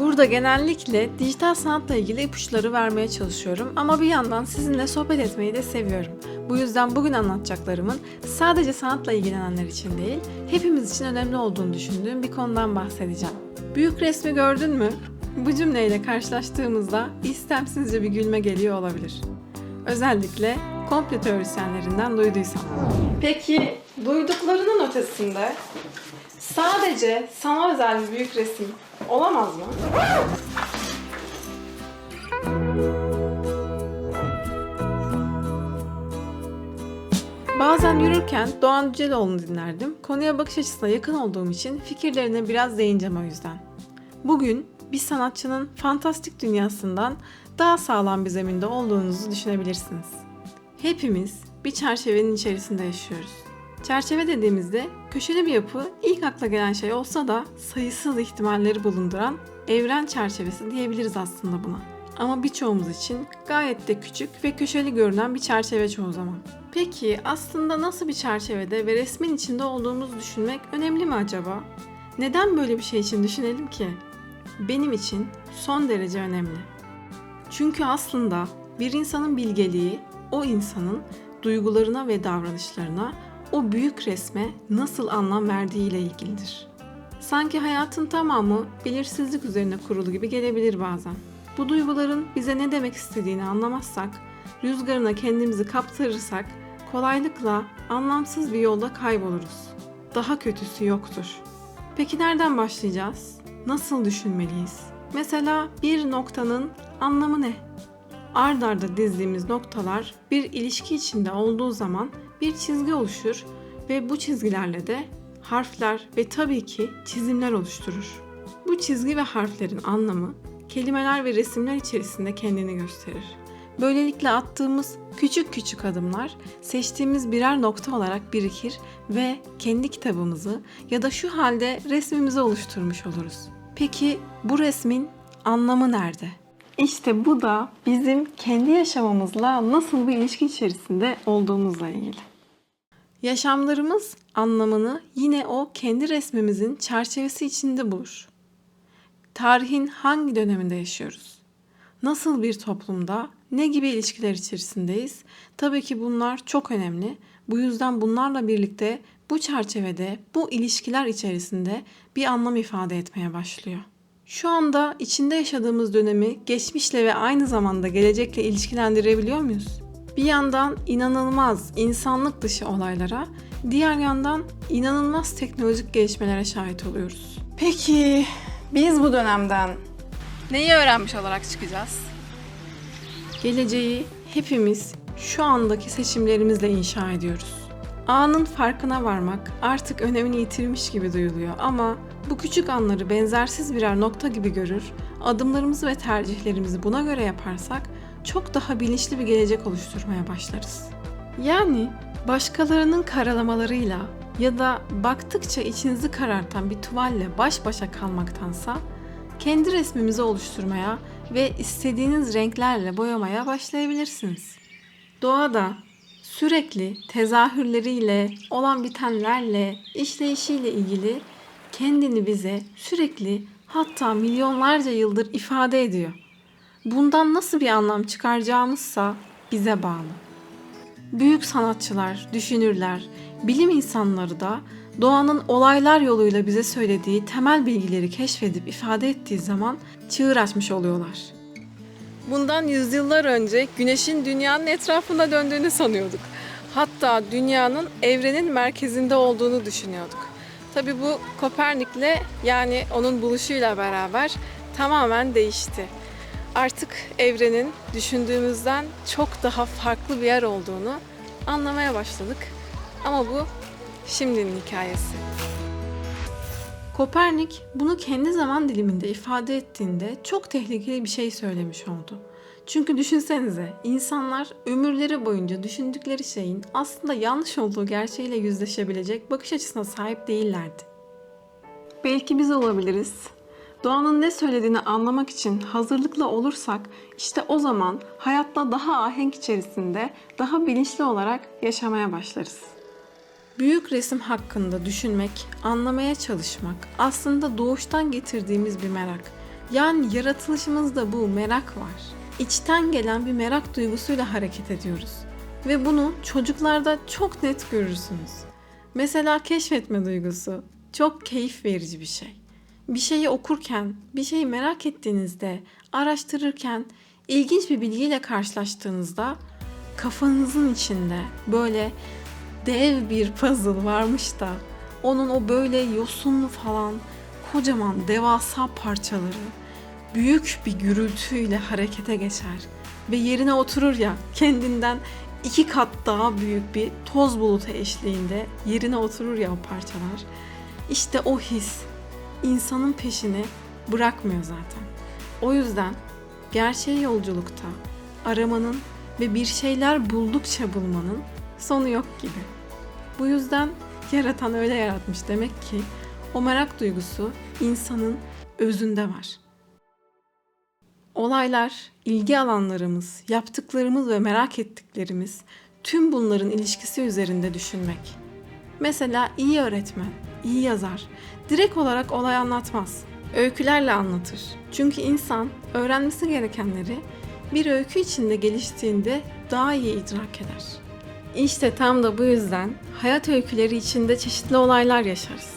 Burada genellikle dijital sanatla ilgili ipuçları vermeye çalışıyorum ama bir yandan sizinle sohbet etmeyi de seviyorum. Bu yüzden bugün anlatacaklarımın sadece sanatla ilgilenenler için değil, hepimiz için önemli olduğunu düşündüğüm bir konudan bahsedeceğim. Büyük resmi gördün mü? Bu cümleyle karşılaştığımızda istemsizce bir gülme geliyor olabilir. Özellikle komplo teorisyenlerinden duyduysam. Peki duyduklarının ötesinde sadece sana özel bir büyük resim olamaz mı? Bazen yürürken Doğan Yüceloğlu'nu dinlerdim. Konuya bakış açısına yakın olduğum için fikirlerine biraz değineceğim o yüzden. Bugün bir sanatçının fantastik dünyasından daha sağlam bir zeminde olduğunuzu düşünebilirsiniz. Hepimiz bir çerçevenin içerisinde yaşıyoruz. Çerçeve dediğimizde köşeli bir yapı ilk akla gelen şey olsa da sayısız ihtimalleri bulunduran evren çerçevesi diyebiliriz aslında buna. Ama birçoğumuz için gayet de küçük ve köşeli görünen bir çerçeve çoğu zaman. Peki aslında nasıl bir çerçevede ve resmin içinde olduğumuzu düşünmek önemli mi acaba? Neden böyle bir şey için düşünelim ki? Benim için son derece önemli. Çünkü aslında bir insanın bilgeliği o insanın duygularına ve davranışlarına o büyük resme nasıl anlam verdiği ile ilgilidir. Sanki hayatın tamamı belirsizlik üzerine kurulu gibi gelebilir bazen. Bu duyguların bize ne demek istediğini anlamazsak, rüzgarına kendimizi kaptırırsak kolaylıkla anlamsız bir yolda kayboluruz. Daha kötüsü yoktur. Peki nereden başlayacağız? Nasıl düşünmeliyiz? Mesela bir noktanın anlamı ne? Ard arda dizdiğimiz noktalar bir ilişki içinde olduğu zaman bir çizgi oluşur ve bu çizgilerle de harfler ve tabii ki çizimler oluşturur. Bu çizgi ve harflerin anlamı kelimeler ve resimler içerisinde kendini gösterir. Böylelikle attığımız küçük küçük adımlar seçtiğimiz birer nokta olarak birikir ve kendi kitabımızı ya da şu halde resmimizi oluşturmuş oluruz. Peki bu resmin anlamı nerede? İşte bu da bizim kendi yaşamımızla nasıl bir ilişki içerisinde olduğumuzla ilgili. Yaşamlarımız anlamını yine o kendi resmimizin çerçevesi içinde bulur. Tarihin hangi döneminde yaşıyoruz? Nasıl bir toplumda, ne gibi ilişkiler içerisindeyiz? Tabii ki bunlar çok önemli. Bu yüzden bunlarla birlikte bu çerçevede, bu ilişkiler içerisinde bir anlam ifade etmeye başlıyor. Şu anda içinde yaşadığımız dönemi geçmişle ve aynı zamanda gelecekle ilişkilendirebiliyor muyuz? Bir yandan inanılmaz insanlık dışı olaylara, diğer yandan inanılmaz teknolojik gelişmelere şahit oluyoruz. Peki biz bu dönemden neyi öğrenmiş olarak çıkacağız? Geleceği hepimiz şu andaki seçimlerimizle inşa ediyoruz. Anın farkına varmak artık önemini yitirmiş gibi duyuluyor ama bu küçük anları benzersiz birer nokta gibi görür, adımlarımızı ve tercihlerimizi buna göre yaparsak çok daha bilinçli bir gelecek oluşturmaya başlarız. Yani başkalarının karalamalarıyla ya da baktıkça içinizi karartan bir tuvalle baş başa kalmaktansa kendi resmimizi oluşturmaya ve istediğiniz renklerle boyamaya başlayabilirsiniz. Doğada sürekli tezahürleriyle, olan bitenlerle, işleyişiyle ilgili kendini bize sürekli hatta milyonlarca yıldır ifade ediyor. Bundan nasıl bir anlam çıkaracağımızsa bize bağlı. Büyük sanatçılar, düşünürler, bilim insanları da doğanın olaylar yoluyla bize söylediği temel bilgileri keşfedip ifade ettiği zaman çığır açmış oluyorlar. Bundan yüzyıllar önce güneşin dünyanın etrafında döndüğünü sanıyorduk. Hatta dünyanın evrenin merkezinde olduğunu düşünüyorduk. Tabi bu Kopernik'le yani onun buluşuyla beraber tamamen değişti. Artık evrenin düşündüğümüzden çok daha farklı bir yer olduğunu anlamaya başladık. Ama bu şimdinin hikayesi. Kopernik bunu kendi zaman diliminde ifade ettiğinde çok tehlikeli bir şey söylemiş oldu. Çünkü düşünsenize insanlar ömürleri boyunca düşündükleri şeyin aslında yanlış olduğu gerçeğiyle yüzleşebilecek bakış açısına sahip değillerdi. Belki biz olabiliriz. Doğanın ne söylediğini anlamak için hazırlıklı olursak işte o zaman hayatta daha ahenk içerisinde, daha bilinçli olarak yaşamaya başlarız. Büyük resim hakkında düşünmek, anlamaya çalışmak aslında doğuştan getirdiğimiz bir merak Yani yaratılışımızda bu merak var. İçten gelen bir merak duygusuyla hareket ediyoruz. Ve bunu çocuklarda çok net görürsünüz. Mesela keşfetme duygusu çok keyif verici bir şey. Bir şeyi okurken, bir şeyi merak ettiğinizde, araştırırken, ilginç bir bilgiyle karşılaştığınızda kafanızın içinde böyle dev bir puzzle varmış da onun o böyle yosunlu falan kocaman devasa parçaları büyük bir gürültüyle harekete geçer ve yerine oturur ya kendinden iki kat daha büyük bir toz bulutu eşliğinde yerine oturur ya o parçalar. İşte o his insanın peşini bırakmıyor zaten. O yüzden gerçeği yolculukta aramanın ve bir şeyler buldukça bulmanın sonu yok gibi. Bu yüzden yaratan öyle yaratmış demek ki o merak duygusu insanın özünde var. Olaylar, ilgi alanlarımız, yaptıklarımız ve merak ettiklerimiz tüm bunların ilişkisi üzerinde düşünmek. Mesela iyi öğretmen, iyi yazar direkt olarak olay anlatmaz. Öykülerle anlatır. Çünkü insan öğrenmesi gerekenleri bir öykü içinde geliştiğinde daha iyi idrak eder. İşte tam da bu yüzden hayat öyküleri içinde çeşitli olaylar yaşarız.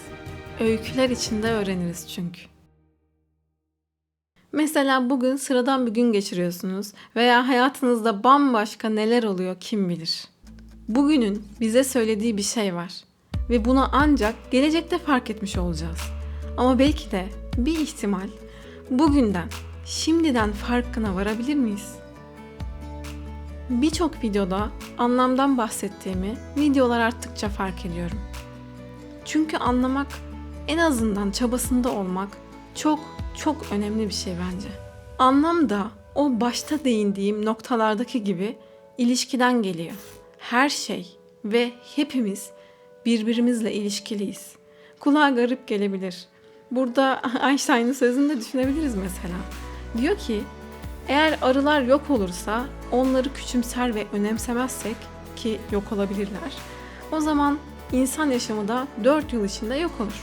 Öyküler içinde öğreniriz çünkü. Mesela bugün sıradan bir gün geçiriyorsunuz veya hayatınızda bambaşka neler oluyor kim bilir. Bugünün bize söylediği bir şey var ve bunu ancak gelecekte fark etmiş olacağız. Ama belki de bir ihtimal bugünden, şimdiden farkına varabilir miyiz? Birçok videoda anlamdan bahsettiğimi videolar arttıkça fark ediyorum. Çünkü anlamak, en azından çabasında olmak çok çok önemli bir şey bence. Anlam da o başta değindiğim noktalardaki gibi ilişkiden geliyor. Her şey ve hepimiz birbirimizle ilişkiliyiz. Kulağa garip gelebilir. Burada Einstein'ın sözünü de düşünebiliriz mesela. Diyor ki eğer arılar yok olursa onları küçümser ve önemsemezsek ki yok olabilirler. O zaman insan yaşamı da 4 yıl içinde yok olur.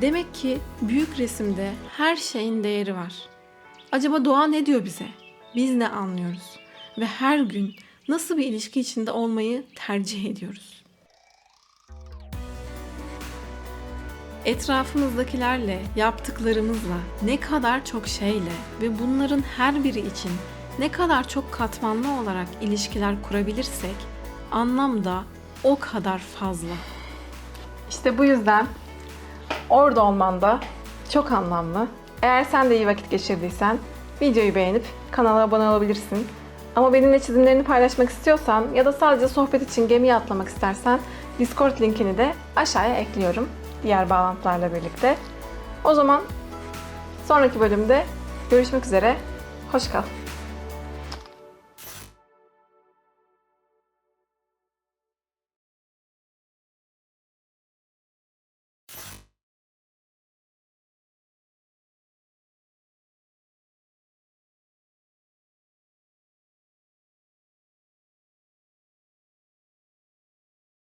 Demek ki büyük resimde her şeyin değeri var. Acaba doğa ne diyor bize? Biz ne anlıyoruz? Ve her gün nasıl bir ilişki içinde olmayı tercih ediyoruz? Etrafımızdakilerle, yaptıklarımızla, ne kadar çok şeyle ve bunların her biri için ne kadar çok katmanlı olarak ilişkiler kurabilirsek anlam da o kadar fazla. İşte bu yüzden orada olman da çok anlamlı. Eğer sen de iyi vakit geçirdiysen videoyu beğenip kanala abone olabilirsin. Ama benimle çizimlerini paylaşmak istiyorsan ya da sadece sohbet için gemiye atlamak istersen Discord linkini de aşağıya ekliyorum diğer bağlantılarla birlikte. O zaman sonraki bölümde görüşmek üzere. Hoş kal.